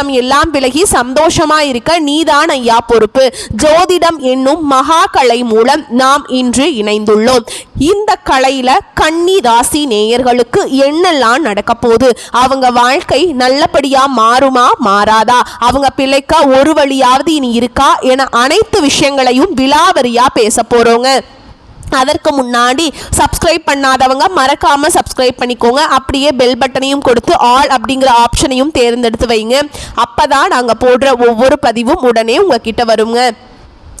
நஷ்டம் எல்லாம் விலகி சந்தோஷமா இருக்க நீதான் ஐயா பொறுப்பு. ஜோதிடம் என்னும் மகா கலை மூலம் நாம் இன்று இணைந்துள்ளோம். இந்த கலையில கன்னி ராசி நேயர்களுக்கு என்னெல்லாம் நடக்க போகுது? அவங்க வாழ்க்கை நல்லபடியா மாறுமா மாறாதா? அவங்க பிழைக்க ஒரு வழியாவது இனி இருக்கா? என அனைத்து விஷயங்களையும் விலாவரியா பேச போறோங்க. அதற்கு முன்னாடி சப்ஸ்கிரைப் பண்ணாதவங்க மறக்காமல் சப்ஸ்கிரைப் பண்ணிக்கோங்க. அப்படியே பெல் பட்டனையும் கொடுத்து ஆல் அப்படிங்கிற ஆப்ஷனையும் தேர்ந்தெடுத்து வைங்க. அப்போ தான் நாங்கள் போடுற ஒவ்வொரு பதிவும் உடனே உங்ககிட்ட வருங்க.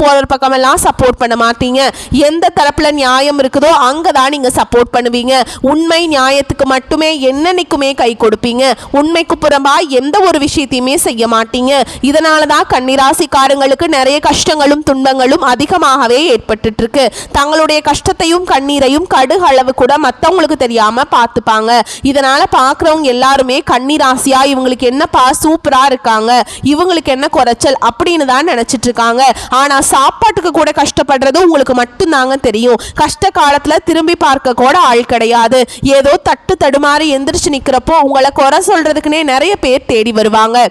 போற பக்கமெல்லாம் சப்போர்ட் பண்ண மாட்டீங்க. எந்த தரப்புல நியாயம் இருக்குதோ அங்கதான் நீங்க சப்போர்ட் பண்ணுவீங்க. உண்மை நியாயத்துக்கு மட்டுமே என்னன்னைக்குமே கை கொடுப்பீங்க. உண்மைக்கு புறம்பா எந்த ஒரு விஷயத்தையுமே செய்ய மாட்டீங்க. இதனால தான் கன்னிராசிக்காரங்களுக்கு நிறைய கஷ்டங்களும் துன்பங்களும் அதிகமாகவே ஏற்பட்டுட்டு இருக்கு தங்களுடைய கஷ்டத்தையும் கண்ணீரையும் கடுகு அளவு கூட மற்றவங்களுக்கு தெரியாம பார்த்துப்பாங்க. இதனால பார்க்குறவங்க எல்லாருமே கண்ணீராசியா இவங்களுக்கு என்னப்பா சூப்பரா இருக்காங்க. இவங்களுக்கு என்ன குறைச்சல் அப்படின்னு தான் நினைச்சிட்டு இருக்காங்க ஆனா சாப்பாட்டுக்கு கூட கஷ்டப்படுறது உங்களுக்கு மட்டும்தாங்க தெரியும். கஷ்ட காலத்தில் திரும்பி பார்க்க கூட ஆள் கிடையாது. ஏதோ தட்டு தடுமாறி எந்திரிச்சு நிற்கிறப்போ உங்களை குறை சொல்கிறதுக்குனே நிறைய பேர் தேடி வருவாங்க.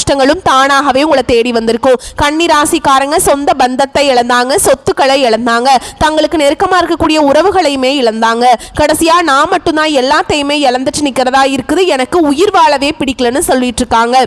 கஷ்டங்களும் தானாகவே உங்களை தேடி வந்திருக்கும். கன்னிராசிக்காரங்க சொந்த பந்தத்தை இழந்தாங்க சொத்துக்களை இழந்தாங்க தங்களுக்கு நெருக்கமா இருக்கக்கூடிய உறவுகளையுமே இழந்தாங்க. கடைசியா நான் மட்டும்தான் எல்லாத்தையுமே இழந்துட்டு நிக்கிறதா இருக்குது. எனக்கு உயிர் வாழவே பிடிக்கலன்னு சொல்லிட்டு இருக்காங்க.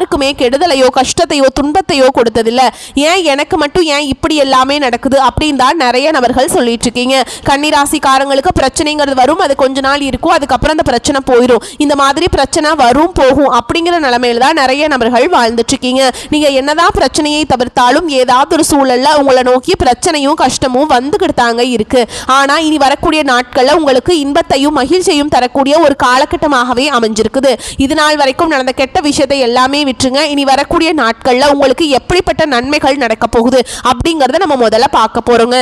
யாருக்குமே கெடுதலையோ கஷ்டத்தையோ துன்பத்தையோ கொடுத்ததில்லை. ஏன் எனக்கு மட்டும் ஏன் இப்படி எல்லாமே நடக்குது அப்படின்னு தான் நிறைய நபர்கள் சொல்லிட்டு இருக்கீங்க. கன்னிராசிக்காரங்களுக்கு பிரச்சனைங்கிறது வரும் அது கொஞ்ச நாள் இருக்கும் அதுக்கப்புறம் அந்த பிரச்சனை போயிடும் இந்த மாதிரி பிரச்சனை வரும் போகும் அப்படிங்கிற நிலைமையில தான் நிறைய நபர்கள் வாழ்ந்துட்டு இருக்கீங்க. நீங்க என்னதான் பிரச்சனையை தவிர்த்தாலும் ஏதாவது ஒரு சூழல்ல உங்களை நோக்கி பிரச்சனையும் கஷ்டமும் வந்துகிட்டு தாங்க இருக்கு. ஆனா இனி வரக்கூடிய நாட்கள்ல உங்களுக்கு இன்பத்தையும் மகிழ்ச்சியையும் தரக்கூடிய ஒரு காலகட்டமாகவே அமைஞ்சிருக்குது. இது நாள் வரைக்கும் நடந்த கெட்ட விஷயத்தை எல்லாமே விட்டுருங்க. இனி வரக்கூடிய நாட்களில் உங்களுக்கு எப்படிப்பட்ட நன்மைகள் நடக்க போகுது அப்படிங்கறத நம்ம முதல்ல பார்க்க போறோங்க.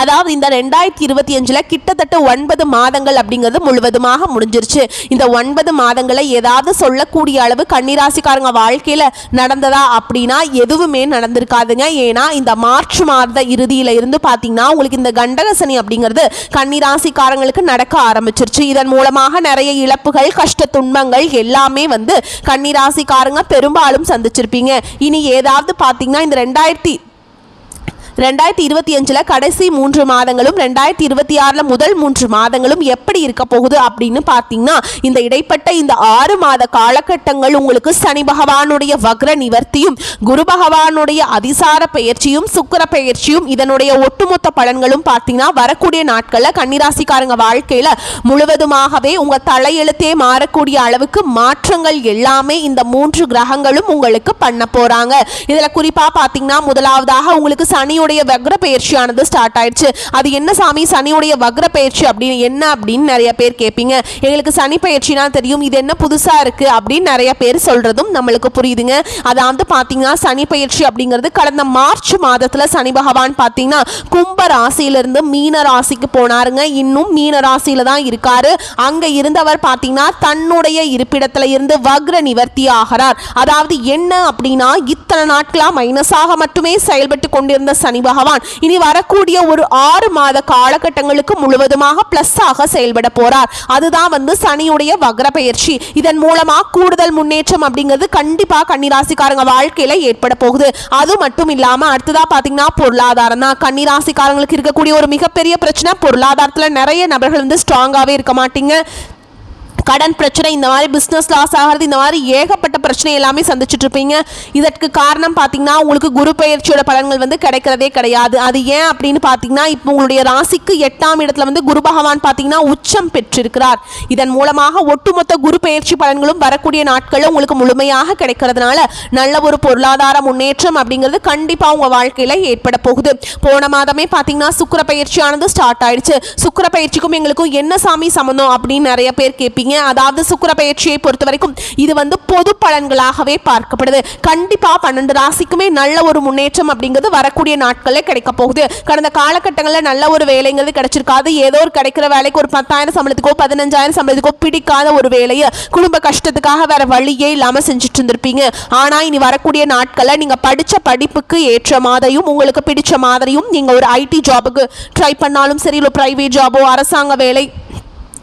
அதாவது இந்த ரெண்டாயிரத்தி இருபத்தி அஞ்சில் கிட்டத்தட்ட ஒன்பது மாதங்கள் அப்படிங்கிறது முழுவதுமாக முடிஞ்சிருச்சு. இந்த ஒன்பது மாதங்களை ஏதாவது சொல்லக்கூடிய அளவு கன்னிராசிக்காரங்க வாழ்க்கையில் நடந்ததா அப்படின்னா எதுவுமே நடந்திருக்காதுங்க. ஏன்னா இந்த மார்ச் மாத இறுதியில இருந்து பார்த்தீங்கன்னா உங்களுக்கு இந்த கண்டகசனி அப்படிங்கிறது கன்னிராசிக்காரங்களுக்கு நடக்க ஆரம்பிச்சிருச்சு. இதன் மூலமாக நிறைய இழப்புகள் கஷ்ட துன்பங்கள் எல்லாமே வந்து கன்னிராசிக்காரங்க பெரும்பாலும் சந்திச்சிருப்பீங்க. இனி ஏதாவது பார்த்தீங்கன்னா இந்த ரெண்டாயிரத்தி ரெண்டாயிரத்தி இருபத்தி அஞ்சுல கடைசி மூன்று மாதங்களும் ரெண்டாயிரத்தி இருபத்தி ஆறுல முதல் மூன்று மாதங்களும் எப்படி இருக்க போகுது அப்படின்னு பார்த்தீங்கன்னா இந்த இடைப்பட்ட இந்த ஆறு மாத காலகட்டங்கள் உங்களுக்கு சனி பகவானுடைய வக்ர நிவர்த்தியும் குரு பகவானுடைய அதிசார பெயர்ச்சியும் சுக்கிர பெயர்ச்சியும் இதனுடைய ஒட்டுமொத்த பலன்களும் பார்த்தீங்கன்னா வரக்கூடிய நாட்களில் கன்னிராசிக்காரங்க வாழ்க்கையில முழுவதுமாகவே உங்க தலையெழுத்தே மாறக்கூடிய அளவுக்கு மாற்றங்கள் எல்லாமே இந்த மூன்று கிரகங்களும் உங்களுக்கு பண்ண போறாங்க. இதுல குறிப்பா பாத்தீங்கன்னா முதலாவதாக உங்களுக்கு சனியுடைய வக்ர பயிற்சியானது ஸ்டார்ட் ஆயிடுச்சு. அது என்ன சாமி? சனியுடைய வக்ர பயிற்சி அப்படின்னு என்ன அப்படின்னு நிறைய பேர் கேட்பீங்க. எங்களுக்கு சனி பயிற்சினா தெரியும். இது என்ன புதுசா இருக்கு அப்படின்னு நிறைய பேர் சொல்றதும் நம்மளுக்கு புரியுதுங்க. அதாவது பாத்தீங்கன்னா சனி பயிற்சி அப்படிங்கிறது கடந்த மார்ச் மாதத்துல சனி பகவான் பாத்தீங்கன்னா கும்ப ராசியிலிருந்து மீன ராசிக்கு போனாருங்க. இன்னும் மீன ராசியில தான் இருக்காரு. அங்க இருந்தவர் பாத்தீங்கன்னா தன்னுடைய இருப்பிடத்துல இருந்து வக்ர நிவர்த்தி ஆகிறார். அதாவது என்ன அப்படின்னா இத்தனை நாட்களா மைனஸாக மட்டுமே செயல்பட்டு கொண்டிருந்த சனி பகவான். இனி வரக்கூடிய ஒரு ஆறு மாத காலகட்டங்களுக்கு முழுவதுமாக பிளஸ் ஆக செயல்பட போறார். அதுதான் வந்து சனியுடைய வக்ர பயிற்சி இதன் மூலமா கூடுதல் முன்னேற்றம் அப்படிங்கிறது கண்டிப்பா கன்னிராசிக்காரங்க வாழ்க்கையில ஏற்பட போகுது. அது மட்டும் இல்லாம அடுத்ததா பாத்தீங்கன்னா பொருளாதாரம் தான். கன்னிராசிக்காரங்களுக்கு இருக்கக்கூடிய ஒரு மிகப்பெரிய பிரச்சனை பொருளாதாரத்துல நிறைய நபர்கள் வந்து ஸ்ட்ராங்காவே இருக்க மாட்டீங்க. கடன் பிரச்சனை இந்த மாதிரி பிஸ்னஸ் லாஸ் ஆகிறது இந்த மாதிரி ஏகப்பட்ட பிரச்சனை எல்லாமே சந்திச்சுட்டு இருப்பீங்க. இதற்கு காரணம் பார்த்தீங்கன்னா உங்களுக்கு குரு பயிற்சியோட பலன்கள் வந்து கிடைக்கிறதே கிடையாது. அது ஏன் அப்படின்னு பார்த்தீங்கன்னா இப்போ உங்களுடைய ராசிக்கு எட்டாம் இடத்துல வந்து குரு பகவான் பார்த்தீங்கன்னா உச்சம் பெற்றிருக்கிறார். இதன் மூலமாக ஒட்டுமொத்த குரு பயிற்சி பலன்களும் வரக்கூடிய நாட்களில் உங்களுக்கு முழுமையாக கிடைக்கிறதுனால நல்ல ஒரு பொருளாதார முன்னேற்றம் அப்படிங்கிறது கண்டிப்பாக உங்கள் வாழ்க்கையில் ஏற்பட போகுது. போன மாதமே பார்த்தீங்கன்னா சுக்கர பயிற்சியானது ஸ்டார்ட் ஆயிடுச்சு. சுக்கர பயிற்சிக்கும் எங்களுக்கும் என்ன சாமி சம்மந்தம் அப்படின்னு நிறைய பேர் கேட்பீங்க அதாவது சுக்கிர பயிற்சியை பொறுத்த வரைக்கும் இது வந்து பொது பலன்களாகவே பார்க்கப்படுது. கண்டிப்பா பன்னெண்டு ராசிக்குமே நல்ல ஒரு முன்னேற்றம் அப்படிங்கிறது வரக்கூடிய நாட்களில் கிடைக்க போகுது. கடந்த காலகட்டங்களில் நல்ல ஒரு வேலைங்கிறது கிடைச்சிருக்காது. ஏதோ ஒரு கிடைக்கிற வேலைக்கு ஒரு பத்தாயிரம் சம்பளத்துக்கோ பதினஞ்சாயிரம் சம்பளத்துக்கோ பிடிக்காத ஒரு வேலையை குடும்ப கஷ்டத்துக்காக வேற வழியே இல்லாம செஞ்சுட்டு இருந்திருப்பீங்க ஆனா இனி வரக்கூடிய நாட்களில் நீங்க படிச்ச படிப்புக்கு ஏற்ற மாதிரியும் உங்களுக்கு பிடிச்ச மாதிரியும் நீங்க ஒரு ஐடி ஜாபுக்கு ட்ரை பண்ணாலும் சரி இல்லை பிரைவேட் ஜாபோ அரசாங்க வேலை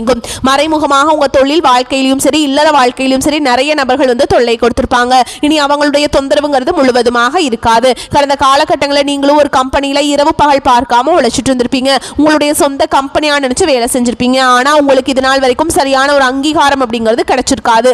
நீங்கும் மறைமுகமாக உங்க தொழில் வாழ்க்கையிலும் சரி இல்லற வாழ்க்கையிலும் சரி நிறைய நபர்கள் வந்து தொல்லை கொடுத்திருப்பாங்க. இனி அவங்களுடைய தொந்தரவுங்கிறது முழுவதுமாக இருக்காது. கடந்த காலகட்டங்களில் நீங்களும் ஒரு கம்பெனியில இரவு பகல் பார்க்காம உழைச்சிட்டு இருந்திருப்பீங்க. உங்களுடைய சொந்த கம்பெனியா நினைச்சு வேலை செஞ்சிருப்பீங்க. ஆனா உங்களுக்கு இது நாள் வரைக்கும் சரியான ஒரு அங்கீகாரம் அப்படிங்கிறது கிடைச்சிருக்காது.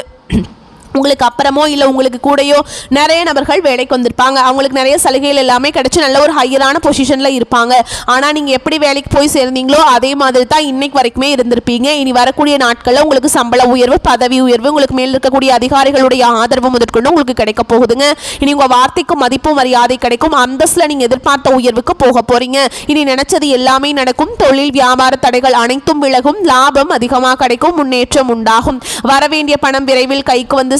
உங்களுக்கு அப்புறமோ இல்லை உங்களுக்கு கூடயோ நிறைய நபர்கள் வேலைக்கு வந்திருப்பாங்க. அவங்களுக்கு நிறைய சலுகைகள் எல்லாமே கிடைச்சி நல்ல ஒரு ஹையரான பொசிஷனில் இருப்பாங்க. ஆனால் நீங்கள் எப்படி வேலைக்கு போய் சேர்ந்தீங்களோ அதே மாதிரி தான் இன்னைக்கு வரைக்குமே இருந்திருப்பீங்க. இனி வரக்கூடிய நாட்களில் உங்களுக்கு சம்பள உயர்வு பதவி உயர்வு உங்களுக்கு மேல் இருக்கக்கூடிய அதிகாரிகளுடைய ஆதரவு முதற்கொண்டு உங்களுக்கு கிடைக்க போகுதுங்க. இனி உங்கள் வார்த்தைக்கும் மதிப்பு மரியாதை கிடைக்கும். அந்தஸ்தில் நீங்கள் எதிர்பார்த்த உயர்வுக்கு போக போறீங்க. இனி நினைச்சது எல்லாமே நடக்கும். தொழில் வியாபார தடைகள் அனைத்தும் விலகும். லாபம் அதிகமாக கிடைக்கும். முன்னேற்றம் உண்டாகும். வரவேண்டிய பணம் விரைவில் கைக்கு வந்து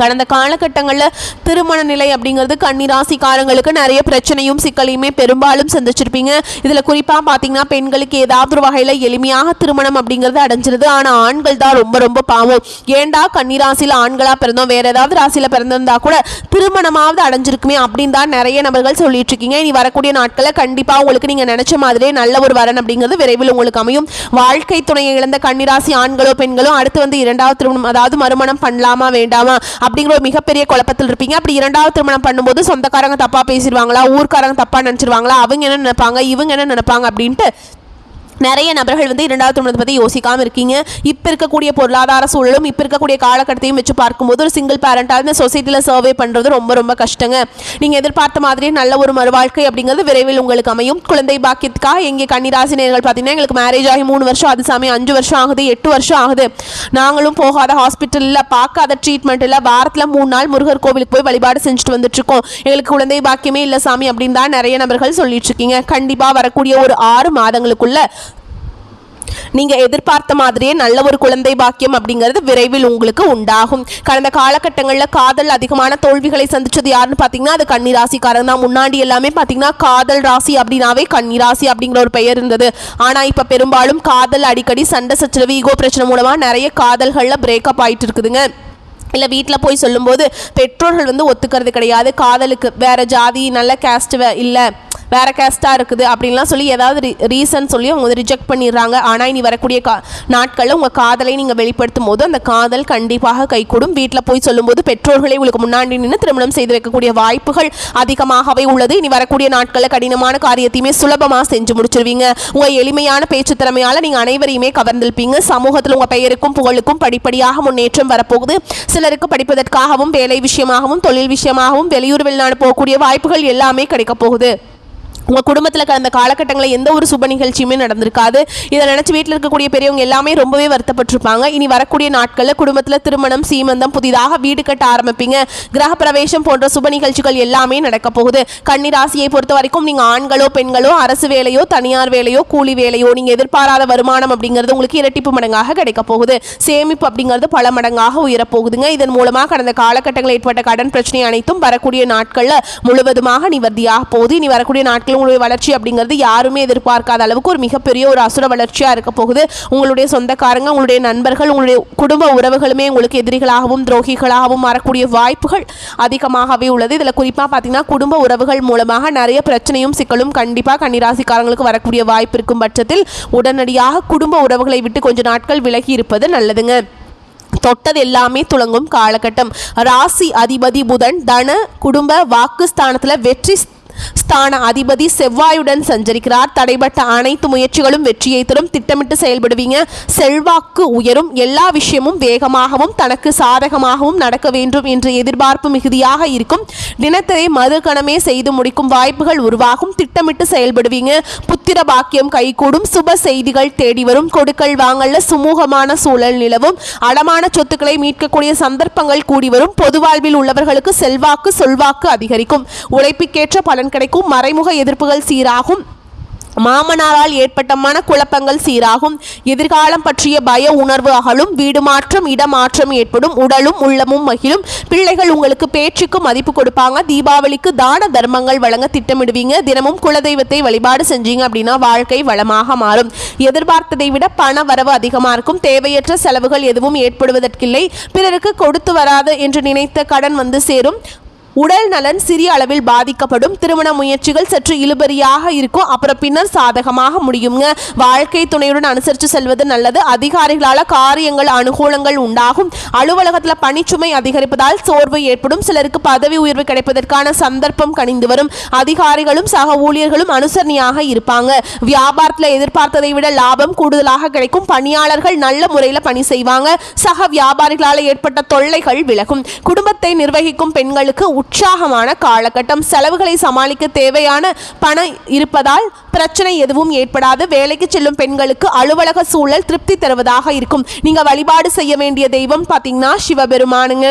கடந்த காலகட்டங்களில் திருமண நிலை அப்படிங்கிறது கன்னிராசிக்காரங்களுக்கு நிறைய பிரச்சனையும் சிக்கலையுமே பெரும்பாலும் சந்திச்சிருப்பீங்க. இதில் குறிப்பாக பார்த்தீங்கன்னா பெண்களுக்கு ஏதாவது ஒரு வகையில் எளிமையாக திருமணம் அப்படிங்கிறது அடைஞ்சிருது. ஆனால் ஆண்கள் தான் ரொம்ப ரொம்ப பாவம். ஏண்டா கன்னிராசியில் ஆண்களாக பிறந்தோம்? வேறு ஏதாவது ராசியில் பிறந்திருந்தா கூட திருமணமாவது அடைஞ்சிருக்குமே அப்படின்னு தான் நிறைய நபர்கள் சொல்லிட்டு இருக்கீங்க. இனி வரக்கூடிய நாட்களில் கண்டிப்பாக உங்களுக்கு நீங்கள் நினச்ச மாதிரியே நல்ல ஒரு வரன் அப்படிங்கிறது விரைவில் உங்களுக்கு அமையும். வாழ்க்கை துணையை இழந்த கன்னிராசி ஆண்களோ பெண்களோ அடுத்து வந்து இரண்டாவது திருமணம் அதாவது மறுமணம் பண்ணலாமா வேண்டாமா? அப்படிங்கிற ஒரு மிகப்பெரிய குழப்பத்தில் இருப்பீங்க. அப்படி இரண்டாவது திருமணம் பண்ணும்போது சொந்தக்காரங்க தப்பாக பேசிடுவாங்களா? ஊர்க்காரங்க தப்பாக நினச்சிருவாங்களா? அவங்க என்ன நினைப்பாங்க? இவங்க என்ன நினைப்பாங்க? அப்படின்ட்டு நிறைய நபர்கள் வந்து இரண்டாவது திருமணத்தை பற்றி யோசிக்காமல் இருக்கீங்க. இப்போ இருக்கக்கூடிய பொருளாதார சூழலும் இப்போ இருக்கக்கூடிய காலகட்டத்தையும் வச்சு பார்க்கும்போது ஒரு சிங்கிள் பேரண்டாக இந்த சொசைட்டியில் சர்வே பண்ணுறது ரொம்ப ரொம்ப கஷ்டங்க. நீங்கள் எதிர்பார்த்த மாதிரியே நல்ல ஒரு மறுவாழ்க்கை அப்படிங்கிறது விரைவில் உங்களுக்கு அமையும். குழந்தை பாக்கியத்துக்காக எங்கே கன்னிராசினியர்கள் பார்த்தீங்கன்னா எங்களுக்கு மேரேஜ் ஆகி மூணு வருஷம் அது சாமி அஞ்சு வருஷம் ஆகுது எட்டு வருஷம் ஆகுது. நாங்களும் போகாத ஹாஸ்பிட்டலில் பார்க்காத ட்ரீட்மெண்ட் இல்லை வாரத்தில் மூணு நாள் முருகர் கோவிலுக்கு போய் வழிபாடு செஞ்சுட்டு வந்துட்டு இருக்கோம் எங்களுக்கு குழந்தை பாக்கியமே இல்லை சாமி அப்படின்னு தான் நிறைய நபர்கள் சொல்லிட்டு இருக்கீங்க. கண்டிப்பாக வரக்கூடிய ஒரு ஆறு மாதங்களுக்குள்ள நீங்கள் எதிர்பார்த்த மாதிரியே நல்ல ஒரு குழந்தை பாக்கியம் அப்படிங்கிறது விரைவில் உங்களுக்கு உண்டாகும். கடந்த காலகட்டங்களில் காதல் அதிகமான தோல்விகளை சந்திச்சது யாருன்னு பார்த்தீங்கன்னா அது கன்னிராசிக்காரங்க தான். முன்னாடி எல்லாமே பார்த்தீங்கன்னா காதல் ராசி அப்படின்னாவே கன்னிராசி அப்படிங்கிற ஒரு பெயர் இருந்தது. ஆனால் இப்போ பெரும்பாலும் காதல் அடிக்கடி சண்டை சச்சரவு ஈகோ பிரச்சனை மூலமாக நிறைய காதல்களில் பிரேக்கப் ஆயிட்டு இருக்குதுங்க. இல்லை வீட்டில் போய் சொல்லும்போது பெற்றோர்கள் வந்து ஒத்துக்கிறது கிடையாது. காதலுக்கு வேறு ஜாதி நல்ல கேஸ்ட் இல்லை. வேற கேஸ்ட்டாக இருக்குது அப்படின்லாம் சொல்லி ஏதாவது ரீ ரீசன் சொல்லி அவங்க வந்து ரிஜெக்ட் பண்ணிடுறாங்க. ஆனால் இனி வரக்கூடிய கா நாட்களில் உங்கள் காதலை நீங்கள் வெளிப்படுத்தும் போது அந்த காதல் கண்டிப்பாக கைகூடும். வீட்டில் போய் சொல்லும்போது பெற்றோர்களை உங்களுக்கு முன்னாடி நின்று திருமணம் செய்து வைக்கக்கூடிய வாய்ப்புகள் அதிகமாகவே உள்ளது. இனி வரக்கூடிய நாட்களில் கடினமான காரியத்தையுமே சுலபமாக செஞ்சு முடிச்சிருவீங்க. உங்கள் எளிமையான பேச்சு திறமையால் நீங்கள் அனைவரையுமே கவர்ந்திருப்பீங்க. சமூகத்தில் உங்கள் பெயருக்கும் புகழுக்கும் படிப்படியாக முன்னேற்றம் வரப்போகுது. சிலருக்கு படிப்பதற்காகவும் வேலை விஷயமாகவும் தொழில் விஷயமாகவும் வெளியூர் வெளிநாடு போகக்கூடிய வாய்ப்புகள் எல்லாமே கிடைக்க போகுது. உங்கள் குடும்பத்தில் கடந்த காலகட்டங்களில் எந்த ஒரு சுப நிகழ்ச்சியுமே நடந்திருக்காது. இதை நினச்சி வீட்டில் இருக்கக்கூடிய பெரியவங்க எல்லாமே ரொம்பவே வருத்தப்பட்டிருப்பாங்க. இனி வரக்கூடிய நாட்களில் குடும்பத்தில் திருமணம் சீமந்தம் புதிதாக வீடு கட்ட ஆரம்பிப்பீங்க. கிரக பிரவேசம் போன்ற சுப நிகழ்ச்சிகள் எல்லாமே நடக்க போகுது. கன்னிராசியை பொறுத்த வரைக்கும் நீங்கள் ஆண்களோ பெண்களோ அரசு வேலையோ தனியார் வேலையோ கூலி வேலையோ நீங்கள் எதிர்பாராத வருமானம் அப்படிங்கிறது உங்களுக்கு இரட்டிப்பு மடங்காக கிடைக்க போகுது. சேமிப்பு அப்படிங்கிறது பல மடங்காக உயரப்போகுதுங்க. இதன் மூலமாக கடந்த காலகட்டங்களில் ஏற்பட்ட கடன் பிரச்சனை அனைத்தும் வரக்கூடிய நாட்களில் முழுவதுமாக நிவர்த்தியாக போகுது. இனி வரக்கூடிய நாட்கள் உங்களுடைய வளர்ச்சி அப்படிங்கிறது யாருமே எதிர்பார்க்காத அளவுக்கு ஒரு மிகப்பெரிய ஒரு அசுர வளர்ச்சியாக இருக்க போகுது. உங்களுடைய சொந்தக்காரங்க உங்களுடைய நண்பர்கள் உங்களுடைய குடும்ப உறவுகளுமே உங்களுக்கு எதிரிகளாகவும் துரோகிகளாகவும் மாறக்கூடிய வாய்ப்புகள் அதிகமாகவே உள்ளது. இதில் குறிப்பாக பார்த்தீங்கன்னா குடும்ப உறவுகள் மூலமாக நிறைய பிரச்சனையும் சிக்கலும் கண்டிப்பாக கன்னிராசிக்காரங்களுக்கு வரக்கூடிய வாய்ப்பு இருக்கும் பட்சத்தில் உடனடியாக குடும்ப உறவுகளை விட்டு கொஞ்ச நாட்கள் விலகி இருப்பது நல்லதுங்க. தொட்டது எல்லாமே துளங்கும் காலகட்டம். ராசி அதிபதி புதன் தன குடும்ப வாக்குஸ்தானத்தில் வெற்றி ஸ்தான அதிபதி செவ்வாயுடன் சஞ்சரிக்கிறார். தடைபட்ட அனைத்து முயற்சிகளும் வெற்றியை தரும். திட்டமிட்டு செயல்படுவீங்க. செல்வாக்கு உயரும். எல்லா விஷயமும் வேகமாகவும் தனக்கு சாதகமாகவும் நடக்க வேண்டும் என்ற எதிர்பார்ப்பு மிகுதியாக இருக்கும். தினத்தரை மறுகணமே செய்து முடிக்கும் வாய்ப்புகள் உருவாகும். திட்டமிட்டு செயல்படுவீங்க. புத்திர பாக்கியம் கைகூடும். சுப செய்திகள் தேடி வரும். கொடுக்கல் வாங்கல்ல சுமூகமான சூழல் நிலவும். அடமான சொத்துக்களை மீட்கக்கூடிய சந்தர்ப்பங்கள் கூடி வரும். பொது வாழ்வில் உள்ளவர்களுக்கு செல்வாக்கு சொல்வாக்கு அதிகரிக்கும். உழைப்புக்கேற்ற பலன் கிடைக்கும். மறைமுக எதிர்ப்புகள் சீராகும். மாமனாரால் ஏற்பட்ட மனக்குழப்பங்கள் சீராகும். எதிர்காலம் பற்றிய பய உணர்வு அகலும். வீடு மாற்றம் இடமாற்றம் ஏற்படும். உடலும் உள்ளமும் மகிழும். பிள்ளைகள் உங்களுக்கு பேச்சுக்கு மதிப்பு கொடுப்பாங்க. தீபாவளிக்கு தான தர்மங்கள் வழங்க திட்டமிடுவீங்க. தினமும் குலதெய்வத்தை வழிபாடு செஞ்சீங்க அப்படின்னா வாழ்க்கை வளமாக மாறும். எதிர்பார்த்ததை விட பண வரவு அதிகமாக இருக்கும். தேவையற்ற செலவுகள் எதுவும் ஏற்படுவதற்கில்லை. பிறருக்கு கொடுத்து வராது என்று நினைத்த கடன் வந்து சேரும். உடல் நலன் சிறிய அளவில் பாதிக்கப்படும். திருமண முயற்சிகள் சற்று இழுபறியாக இருக்கும். அப்புறம் பின்னர் சாதகமாக முடியுங்க. வாழ்க்கை துணையுடன் அனுசரித்து செல்வது நல்லது. அதிகாரிகளால் காரியங்கள் அனுகூலங்கள் உண்டாகும். அலுவலகத்தில் பணிச்சுமை அதிகரிப்பதால் சோர்வு ஏற்படும். சிலருக்கு பதவி உயர்வு கிடைப்பதற்கான சந்தர்ப்பம் கணிந்து வரும். அதிகாரிகளும் சக ஊழியர்களும் அனுசரணையாக இருப்பாங்க. வியாபாரத்தில் எதிர்பார்த்ததை விட லாபம் கூடுதலாக கிடைக்கும். பணியாளர்கள் நல்ல முறையில் பணி செய்வாங்க. சக வியாபாரிகளால் ஏற்பட்ட தொல்லைகள் விலகும். குடும்பத்தை நிர்வகிக்கும் பெண்களுக்கு உற்சாகமான காலகட்டம். செலவுகளை சமாளிக்க தேவையான பணம் இருப்பதால் பிரச்சனை எதுவும் ஏற்படாது. வேலைக்கு செல்லும் பெண்களுக்கு அலுவலக சூழல் திருப்தி தருவதாக இருக்கும். நீங்க வழிபாடு செய்ய வேண்டிய தெய்வம் பார்த்தீங்கன்னா சிவபெருமானுங்க.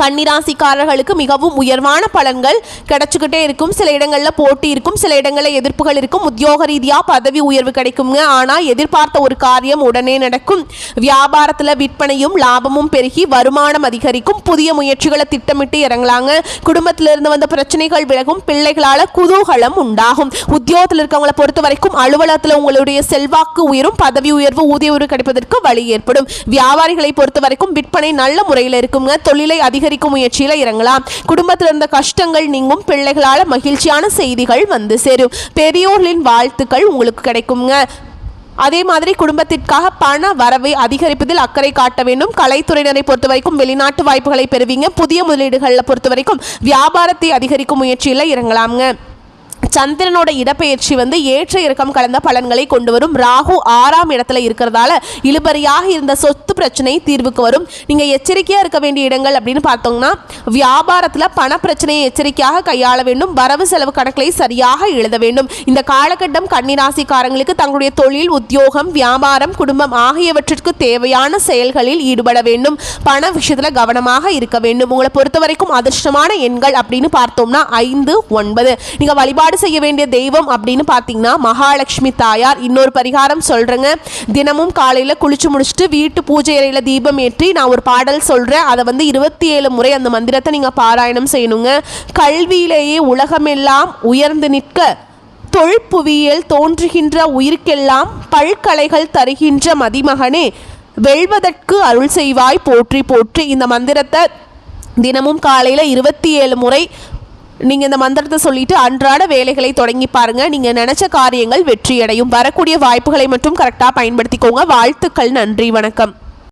கன்னிராசிக்காரர்களுக்கு மிகவும் உயர்வான பலன்கள் கிடைச்சிக்கிட்டே இருக்கும். சில இடங்களில் போட்டி இருக்கும் சில இடங்களில் எதிர்ப்புகள் இருக்கும். உத்தியோக ரீதியாக பதவி உயர்வு கிடைக்குங்க ஆனால் எதிர்பார்த்த ஒரு காரியம் உடனே நடக்கும். வியாபாரத்தில் விற்பனையும் லாபமும் பெருகி வருமானம் அதிகரிக்கும். புதிய முயற்சிகளை திட்டமிட்டு இறங்கலாங்க. குடும்பத்திலிருந்து வந்த பிரச்சனைகள் விலகும். பிள்ளைகளால் குதூகலம் உண்டாகும். உத்தியோகத்தில் இருக்கவங்களை பொறுத்த வரைக்கும் அலுவலகத்தில் உங்களுடைய செல்வாக்கு உயரும். பதவி உயர்வு ஊதிய உயர்வு கிடைப்பதற்கு வழி ஏற்படும். வியாபாரிகளை பொறுத்த வரைக்கும் விற்பனை நல்ல முறையில் இருக்குங்க. தொழிலை அதிகரிக்கும் முயற்சியில் இறங்கலாம். குடும்பத்தில் இருந்த கஷ்டங்கள் நீங்கும். பிள்ளைகளால் மகிழ்ச்சியான செய்திகள் வந்து சேரும். பெரியோர்களின் வாழ்த்துக்கள் உங்களுக்கு கிடைக்குங்க. அதே மாதிரி குடும்பத்திற்காக பண வரவை அதிகரிப்பதில் அக்கறை காட்ட வேண்டும். கலைத்துறையினரை பொறுத்த வரைக்கும் வெளிநாட்டு வாய்ப்புகளை பெறுவீங்க. புதிய முதலீடுகளில் பொறுத்த வரைக்கும் வியாபாரத்தை அதிகரிக்கும் முயற்சியில் இறங்கலாம்ங்க. சந்திரனோட இடப்பெயர்ச்சி வந்து ஏற்ற இறக்கம் கலந்த பலன்களை கொண்டு வரும். ராகு ஆறாம் இடத்துல இருக்கிறதால இழுபறியாக இருந்த சொத்து பிரச்சனை தீர்வுக்கு வரும். நீங்க எச்சரிக்கையா இருக்க வேண்டிய இடங்கள் அப்படின்னு பார்த்தோம்னா வியாபாரத்துல பண பிரச்சனையை எச்சரிக்கையாக கையாள வேண்டும். வரவு செலவு கணக்கை சரியாக எழுத வேண்டும். இந்த காலகட்டம் கன்னிராசிக்காரங்களுக்கு தங்களுடைய தொழில் உத்தியோகம் வியாபாரம் குடும்பம் ஆகியவற்றிற்கு தேவையான செயல்களில் ஈடுபட வேண்டும். பண விஷயத்துல கவனமாக இருக்க வேண்டும். உங்களை பொறுத்த வரைக்கும் அதிர்ஷ்டமான எண்கள் அப்படின்னு பார்த்தோம்னா ஐந்து ஒன்பது. நீங்க வழிபாடு செய்ய வேண்டிய தெய்வம் அப்படின்னு பார்த்தீங்கன்னா மகாலட்சுமி தாயார். இன்னொரு பரிகாரம் சொல்றேங்க. தினமும் காலையில் குளிச்சு முடிச்சுட்டு வீட்டு பூஜை அறையில் தீபம் ஏற்றி நான் ஒரு பாடல் சொல்றேன். அதை வந்து இருபத்தி ஏழு முறை அந்த மந்திரத்தை நீங்க பாராயணம் செய்யணுங்க. கல்வியிலேயே உலகமெல்லாம் உயர்ந்து நிற்க தொழிற்புவியல் தோன்றுகின்ற உயிர்க்கெல்லாம் பல்கலைகள் தருகின்ற மதிமகனே வெல்வதற்கு அருள் செய்வாய். போற்றி போற்றி. இந்த மந்திரத்தை தினமும் காலையில் இருபத்தி ஏழு முறை நீங்கள் இந்த மந்திரத்தை சொல்லிட்டு அன்றாட வேலைகளை தொடங்கி பாருங்க. நீங்கள் நினச்ச காரியங்கள் வெற்றியடையும். வரக்கூடிய வாய்ப்புகளை மட்டும் கரெக்டாக பயன்படுத்திக்கோங்க. வாழ்த்துக்கள். நன்றி. வணக்கம்.